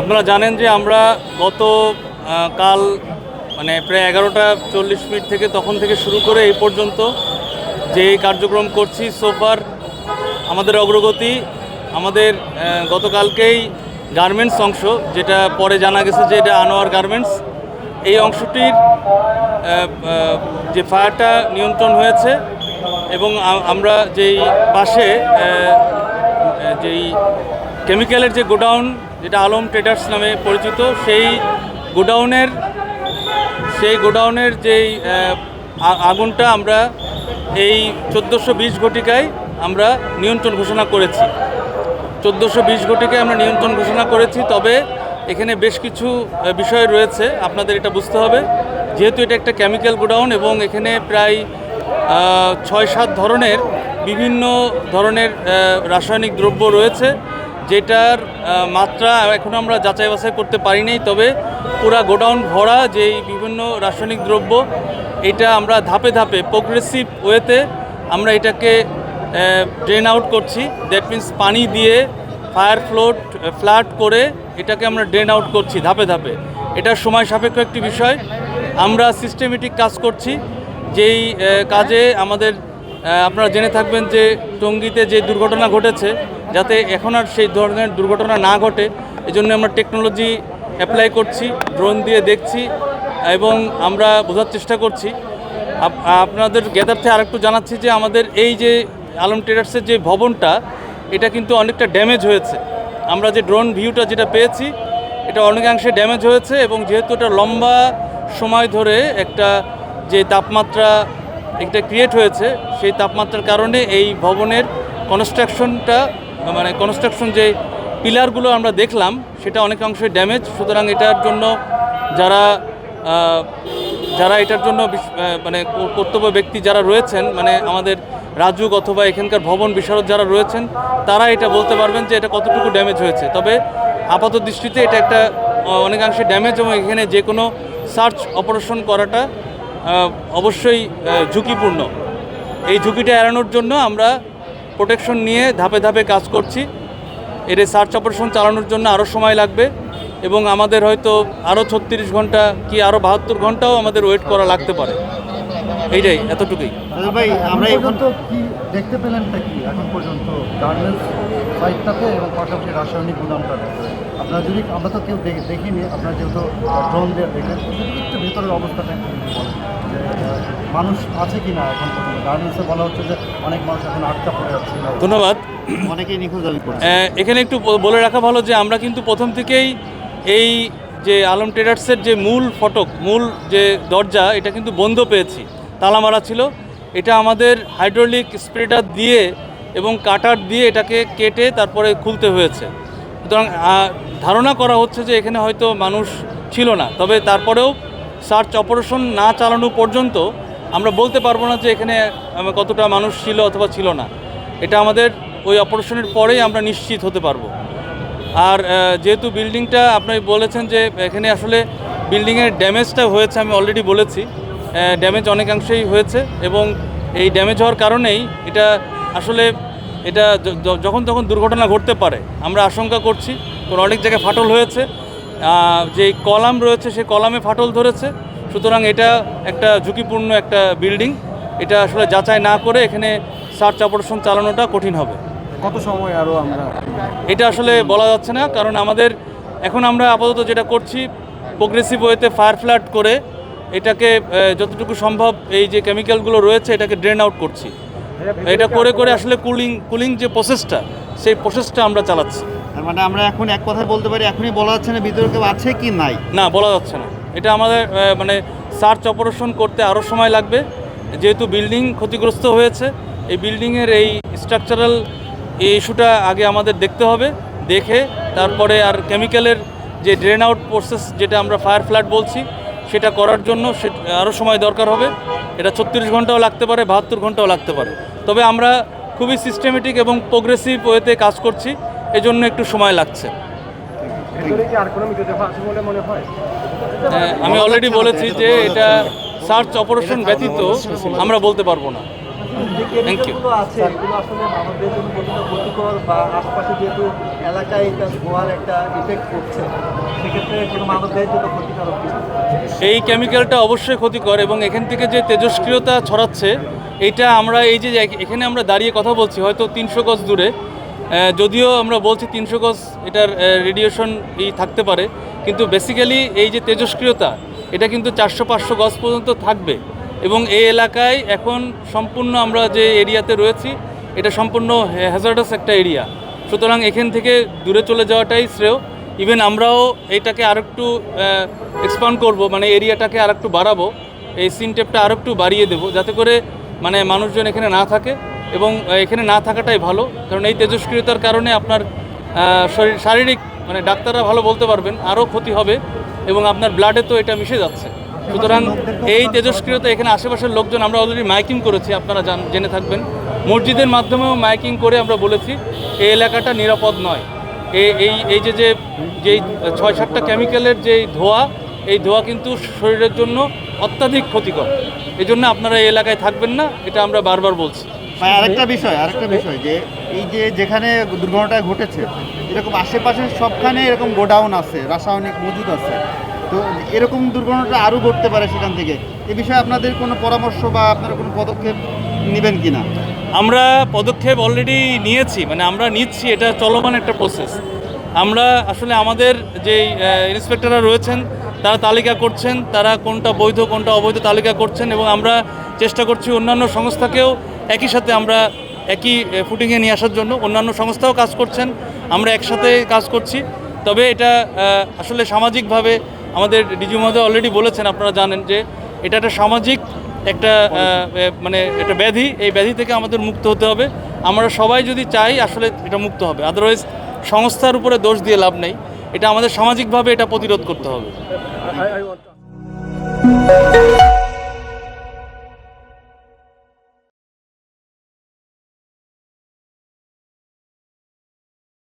আপনারা জানেন যে আমরা গত কাল মানে প্রায় এগারোটা চল্লিশ মিনিট থেকে তখন থেকে শুরু করে এই পর্যন্ত যে কার্যক্রম করছি সোফার আমাদের অগ্রগতি, আমাদের গতকালকেই গার্মেন্টস অংশ, যেটা পরে জানা গেছে যে এটা আনোয়ার গার্মেন্টস এই অংশটির যে ফায়ারটা নিয়ন্ত্রণ হয়েছে এবং আমরা যেই পাশে যেই কেমিক্যালের যে গোডাউন, যেটা আলম ট্রেডার্স নামে পরিচিত, সেই গোডাউনের সেই গোডাউনের যেই আগুনটা আমরা এই চোদ্দোশো বিশ ঘটিকায় আমরা নিয়ন্ত্রণ ঘোষণা করেছি। চোদ্দোশো বিশ ঘটিকায় আমরা নিয়ন্ত্রণ ঘোষণা করেছি, তবে এখানে বেশ কিছু বিষয় রয়েছে, আপনাদের এটা বুঝতে হবে। যেহেতু এটা একটা কেমিক্যাল গোডাউন এবং এখানে প্রায় ছয় সাত ধরনের বিভিন্ন ধরনের রাসায়নিক দ্রব্য রয়েছে যেটার মাত্রা এখন আমরা যাচাই বাছাই করতে পারিনি, তবে পুরা গোডাউন ভরা যেই বিভিন্ন রাসায়নিক দ্রব্য, এটা আমরা ধাপে ধাপে প্রোগ্রেসিভ ওয়েতে আমরা এটাকে ড্রেন আউট করছি। দ্যাট মিন্স পানি দিয়ে ফায়ার ফ্লোট ফ্ল্যাট করে এটাকে আমরা ড্রেন আউট করছি ধাপে ধাপে। এটা সময় সাপেক্ষ একটি বিষয়। আমরা সিস্টেমেটিক কাজ করছি। যেই কাজে আমাদের আপনারা জেনে থাকবেন যে টঙ্গিতে যে দুর্ঘটনা ঘটেছে যাতে এখন আর সেই ধরনের দুর্ঘটনা না ঘটে। এজন্য আমরা টেকনোলজি অ্যাপ্লাই করছি ড্রোন দিয়ে দেখছি এবং আমরা বোঝার চেষ্টা করছি। আপ- আপনাদের জ্ঞাতার্থে আরেকটু জানাচ্ছি যে আমাদের এই যে আলম ট্রেডার্সের যে ভবনটা, এটা কিন্তু অনেকটা ড্যামেজ হয়েছে। আমরা যে ড্রোন ভিউটা যেটা পেয়েছি, এটা অনেকাংশে ড্যামেজ হয়েছে এবং যেহেতু এটা লম্বা সময় ধরে একটা যে তাপমাত্রা একটা ক্রিয়েট হয়েছে, সেই তাপমাত্রার কারণে এই ভবনের কনস্ট্রাকশনটা মানে কনস্ট্রাকশন যে পিলারগুলো আমরা দেখলাম, সেটা অনেকাংশে ড্যামেজ সুতরাং এটার জন্য যারা যারা এটার জন্য মানে কর্তব্য ব্যক্তি যারা রয়েছেন মানে আমাদের রাজুক অথবা এখানকার ভবন বিশারদ যারা রয়েছেন, তারা এটা বলতে পারবেন যে এটা কতটুকু ড্যামেজ হয়েছে। তবে আপাত দৃষ্টিতে এটা একটা অনেকাংশে ড্যামেজ এবং এখানে যে কোনো সার্চ অপারেশন করাটা অবশ্যই ঝুঁকিপূর্ণ। এই ঝুঁকিটা এড়ানোর জন্য আমরা প্রোটেকশন নিয়ে ধাপে ধাপে কাজ করছি। এর সার্চ অপারেশন চালানোর জন্য আরও সময় লাগবে এবং আমাদের হয়তো আরও ছত্রিশ ঘণ্টা কি আরও বাহাত্তর ঘন্টাও আমাদের ওয়েট করা লাগতে পারে। এইটাই, এতটুকুই। আমরা তো কেউ দেখিনি যেহেতু ড্রোন অবস্থাটা মানুষ আছে কি না এখন গার্মেন্টসে বলা হচ্ছে যে অনেক মানুষ এখন আটকা পড়ে যাচ্ছে ধন্যবাদ। অনেকেই নিখোঁজ দাবি করছে। এখানে একটু বলে রাখা ভালো যে আমরা কিন্তু প্রথম থেকেই এই যে আলম ট্রেডার্সের যে মূল ফটক মূল যে দরজা এটা কিন্তু বন্ধ পেয়েছি। তালা মারা ছিল। এটা আমাদের হাইড্রোলিক স্প্রেডার দিয়ে এবং কাটার দিয়ে এটাকে কেটে তারপরে খুলতে হয়েছে। সুতরাং ধারণা করা হচ্ছে যে এখানে হয়তো মানুষ ছিল না। তবে তারপরেও সার্চ অপারেশন না চালানো পর্যন্ত আমরা বলতে পারব না যে এখানে কতটা মানুষ ছিল অথবা ছিল না। এটা আমাদের ওই অপারেশনের পরেই আমরা নিশ্চিত হতে পারব। আর যেহেতু বিল্ডিংটা আপনি বলেছেন যে এখানে আসলে বিল্ডিংয়ের ড্যামেজটা হয়েছে, আমি অলরেডি বলেছি। ড্যামেজ অনেকাংশেই হয়েছে এবং এই ড্যামেজ হওয়ার কারণেই এটা আসলে এটা যখন তখন দুর্ঘটনা ঘটতে পারে, আমরা আশঙ্কা করছি। কারণ অনেক জায়গায় ফাটল হয়েছে। যে কলাম রয়েছে সে কলামে ফাটল ধরেছে। সুতরাং এটা একটা ঝুঁকিপূর্ণ একটা বিল্ডিং এটা আসলে যাচাই না করে এখানে সার্চ অপারেশন চালানোটা কঠিন হবে। কত সময় আরও আমরা এটা আসলে বলা যাচ্ছে না কারণ আমাদের এখন আমরা আপাতত যেটা করছি প্রোগ্রেসিভ ওয়েতে ফায়ার ফ্ল্যাট করে এটাকে যতটুকু সম্ভব এই যে কেমিক্যালগুলো রয়েছে এটাকে ড্রেন আউট করছি। এটা করে করে আসলে কুলিং কুলিং যে প্রসেসটা সেই প্রসেসটা আমরা চালাচ্ছি। মানে আমরা এখন এক কথায় বলতে পারি, এখনই বলা যাচ্ছে না ভিতরে কেউ আছে কি নাই। না, বলা যাচ্ছে না। এটা আমাদের মানে সার্চ অপারেশন করতে আরও সময় লাগবে। যেহেতু বিল্ডিং ক্ষতিগ্রস্ত হয়েছে, এই বিল্ডিংয়ের এই স্ট্রাকচারাল এই ইস্যুটা আগে আমাদের দেখতে হবে, দেখে তারপরে আর কেমিক্যালের যে ড্রেন আউট প্রসেস যেটা আমরা ফায়ার ফ্ল্যাট বলছি, সেটা করার জন্য সে আরও সময় দরকার হবে। এটা ছত্রিশ ঘন্টাও লাগতে পারে, বাহাত্তর ঘন্টাও লাগতে পারে। তবে আমরা খুবই সিস্টেমেটিক এবং প্রোগ্রেসিভ ওয়েতে কাজ করছি। এজন্য একটু সময় লাগছে। হ্যাঁ, আমি অলরেডি বলেছি যে এটা সার্চ অপারেশন ব্যতীত আমরা বলতে পারব না। যে Thank আছে এগুলো আসলে মানবের জন্য কতটা ক্ষতিকর বা আশপাশে যেহেতু এলাকায় এটা ধোয়ার একটা ইফেক্ট করছে সেক্ষেত্রে কোনো মানবের জন্য ক্ষতিকারক এই কেমিক্যালটা অবশ্যই ক্ষতিকর এবং এখান থেকে যে তেজস্ক্রিয়তা ছড়াচ্ছে এটা আমরা এই যে এখানে আমরা দাঁড়িয়ে কথা বলছি হয়তো তিনশো গজ দূরে। যদিও আমরা বলছি তিনশো গজ এটার রেডিয়েশন এই থাকতে পারে, কিন্তু বেসিক্যালি এই যে তেজস্ক্রিয়তা এটা কিন্তু চারশো পাঁচশো গজ পর্যন্ত থাকবে। এবং এই এলাকায় এখন সম্পূর্ণ আমরা যে এরিয়াতে রয়েছি, এটা সম্পূর্ণ হ্যাজার্ডাস একটা এরিয়া সুতরাং এখান থেকে দূরে চলে যাওয়াটাই শ্রেয়। ইভেন আমরাও এইটাকে আরেকটু এক্সপান্ড করব মানে এরিয়াটাকে আর একটু বাড়াবো, এই সিন টেপটা আরেকটু বাড়িয়ে দেবো, যাতে করে মানে মানুষজন এখানে না থাকে। এবং এখানে না থাকাটাই ভালো। কারণ এই তেজস্ক্রিয়তার কারণে আপনার শরীর, শারীরিক মানে ডাক্তাররা ভালো বলতে পারবেন, আরও ক্ষতি হবে এবং আপনার ব্লাডে তো এটা মিশে যাচ্ছে। সুতরাং এই তেজস্ক্রিয়তা এখানে আশেপাশের লোকজন, আমরা অলরেডি মাইকিং করেছি, আপনারা জান, জেনে থাকবেন। মসজিদের মাধ্যমেও মাইকিং করে আমরা বলেছি, এই এলাকাটা নিরাপদ নয়। এই এই যে যে, যেই ছয় সাতটা কেমিক্যালের যে ধোঁয়া, এই ধোঁয়া কিন্তু শরীরের জন্য অত্যাধিক ক্ষতিকর। এই জন্য আপনারা এই এলাকায় থাকবেন না, এটা আমরা বারবার বলছি। ভাই, আরেকটা বিষয় আরেকটা বিষয় যে এই যে যেখানে দুর্ঘটনাটা ঘটেছে, এরকম আশেপাশে সবখানে এরকম গোডাউন আছে, রাসায়নিক মজুদ আছে। তো এরকম দুর্ঘটনাটা আরও ঘটতে পারে সেখান থেকে। এ বিষয়ে আপনাদের কোনো পরামর্শ বা আপনারা কোনো পদক্ষেপ নেবেন কিনা? আমরা পদক্ষেপ অলরেডি নিয়েছি মানে আমরা নিচ্ছি, এটা চলমান একটা প্রসেস আমরা আসলে আমাদের যে ইন্সপেক্টররা রয়েছেন, তারা তালিকা করছেন, তারা কোনটা বৈধ, কোনটা অবৈধ তালিকা করছেন, এবং আমরা চেষ্টা করছি অন্যান্য সংস্থাকেও একই সাথে আমরা একই ফুটিংয়ে নিয়ে আসার জন্য অন্যান্য সংস্থাও কাজ করছেন, আমরা একসাথে কাজ করছি। তবে এটা আসলে সামাজিকভাবে আমাদের ডিজি মহোদয় অলরেডি বলেছেন, আপনারা জানেন যে এটা একটা সামাজিক একটা মানে একটা ব্যাধি, এই ব্যাধি থেকে আমাদের মুক্ত হতে হবে। আমরা সবাই যদি চাই, আসলে এটা মুক্ত হবে। আদারওয়াইজ সংস্থার উপরে দোষ দিয়ে লাভ নেই। এটা আমাদের সামাজিকভাবে এটা প্রতিরোধ করতে হবে।